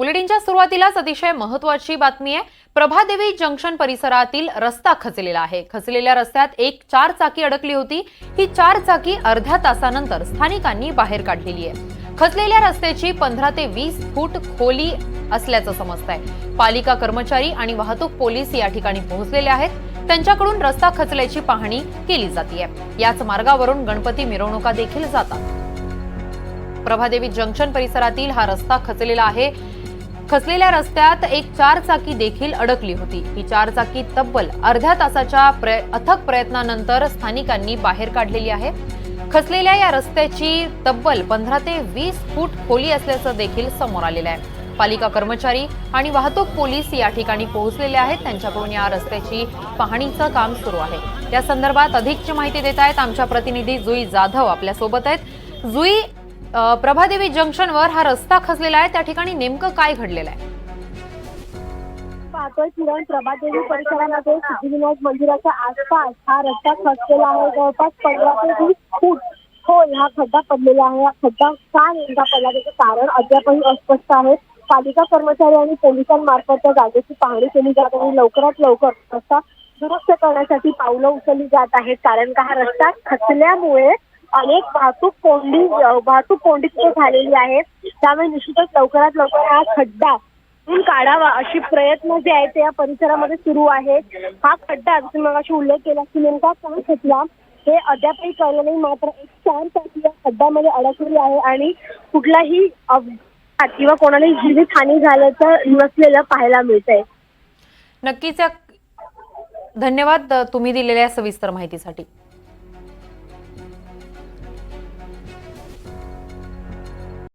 बुलेटिनच्या सुरुवातीलाच अतिशय महत्वाची बातमी आहे. प्रभादेवी जंक्शन परिसरातील रस्ता खचलेला आहे. खचलेल्या रस्त्यात एक चार चाकी अडकली होती. ही चार चाकी अर्ध्या तासानंतर स्थानिकांनी बाहेर काढलेली आहे. खचलेल्या रस्त्याची पंधरा ते वीस फूट खोली असल्याचं समजत आहे पालिका कर्मचारी आणि वाहतूक पोलीस या ठिकाणी पोहोचलेले आहेत. त्यांच्याकडून रस्ता खचल्याची पाहणी केली जाते याच मार्गावरून गणपती मिरवणुका देखील जातात. प्रभादेवी जंक्शन परिसरातील हा रस्ता खचलेला आहे. खचलेल्या रस्त्यात एक चारचाकी देखील अडकली होती. ही चारचाकी तब्बल अर्ध्या तासाच्या प्रय- अथक प्रयत्नानंतर स्थानिकांनी बाहेर काढलेली आहे. खचलेल्या या रस्त्याची तब्बल पंधरा ते वीस फूट खोली असल्याचं देखील समोर आलेलं आहे. पालिका कर्मचारी आणि वाहतूक पोलीस या ठिकाणी पोहोचलेले आहेत. त्यांच्याकडून या रस्त्याची पाहणीचं काम सुरू आहे. या संदर्भात अधिकची माहिती देत आहेत आमच्या प्रतिनिधी जुई जाधव. आपल्यासोबत आहेत. जुई प्रभादेवी जंक्शनवर हा रस्ता खचलेला आहे. त्या ठिकाणी नेमकं काय घडलेलं आहे? पातळ किरण प्रभादेवी परिसरामध्ये सिद्धिविनायक मंदिराच्या आसपास हा रस्ता खचलेला आहे. जवळपास पंधरा ते वीस फूट खोल हा खड्डा पडलेला आहे. हा खड्डा का नेमका पडला त्याचं कारण अद्यापही अस्पष्ट आहे. पालिका कर्मचारी आणि पोलिसांमार्फत त्या जागेची पाहणी केली जात आहे. लवकरात लवकर रस्ता दुरुस्त करण्यासाठी पावलं उचलली जात आहेत. कारण का हा रस्ता खचल्यामुळे अनेक वाहतूक कोंडी वाहतूक कोंडी झालेली आहे त्यामुळे निश्चितच लवकरात लवकर हा खड्डा काढावा अशी प्रयत्न जे आहेत ते या परिसरामध्ये सुरू आहेत. हा खड्डा तुम्ही मग अशी उल्लेख केला की नेमका का खचला हे अद्यापही कळलं नाही. मात्र एक चार चाकी या खड्ड्यामध्ये अडकलेली आहे आणि कुठलाही अपघात किंवा कोणालाही जीवितहानी झाल्याचं नसलेलं पाहायला मिळतंय. नक्कीच धन्यवाद तुम्ही दिलेल्या सविस्तर माहितीसाठी.